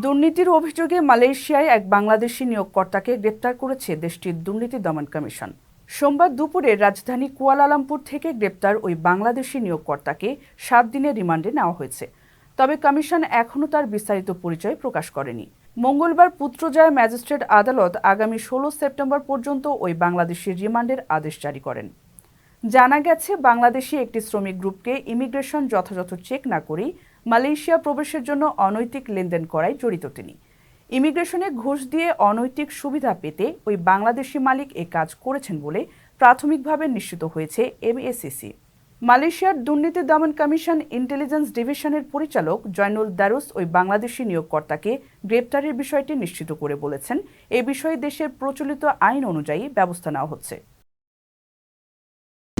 দুর্নীতির অভিযোগে মালয়েশিয়ায় এক বাংলাদেশি নিয়োগকর্তাকে গ্রেপ্তার করেছে দেশটির দুর্নীতি দমন কমিশন। সোমবার দুপুরে রাজধানী কুয়ালালামপুর থেকে গ্রেপ্তার ওই বাংলাদেশি নিয়োগকর্তাকে সাত দিনের রিমান্ডে নেওয়া হয়েছে। তবে কমিশন এখনও তার বিস্তারিত পরিচয় প্রকাশ করেনি। মঙ্গলবার পুত্রজয় ম্যাজিস্ট্রেট আদালত আগামী ষোলো সেপ্টেম্বর পর্যন্ত ওই বাংলাদেশির রিমান্ডের আদেশ জারি করেন। জানা গেছে, বাংলাদেশি একটি শ্রমিক গ্রুপকে ইমিগ্রেশন যথাযথ চেক না করেই মালয়েশিয়া প্রবেশের জন্য অনৈতিক লেনদেন করায় জড়িত তিনি। ইমিগ্রেশনে ঘুষ দিয়ে অনৈতিক সুবিধা পেতে ওই বাংলাদেশি মালিক এ কাজ করেছেন বলে প্রাথমিকভাবে নিশ্চিত হয়েছে এমএসিসি মালয়েশিয়ার দুর্নীতি দমন কমিশন ইন্টেলিজেন্স ডিভিশনের পরিচালক জয়নুল দারুস ওই বাংলাদেশি নিয়োগকর্তাকে গ্রেপ্তারের বিষয়টি নিশ্চিত করে বলেছেন। এ বিষয়ে দেশের প্রচলিত আইন অনুযায়ী ব্যবস্থা নেওয়া হচ্ছে।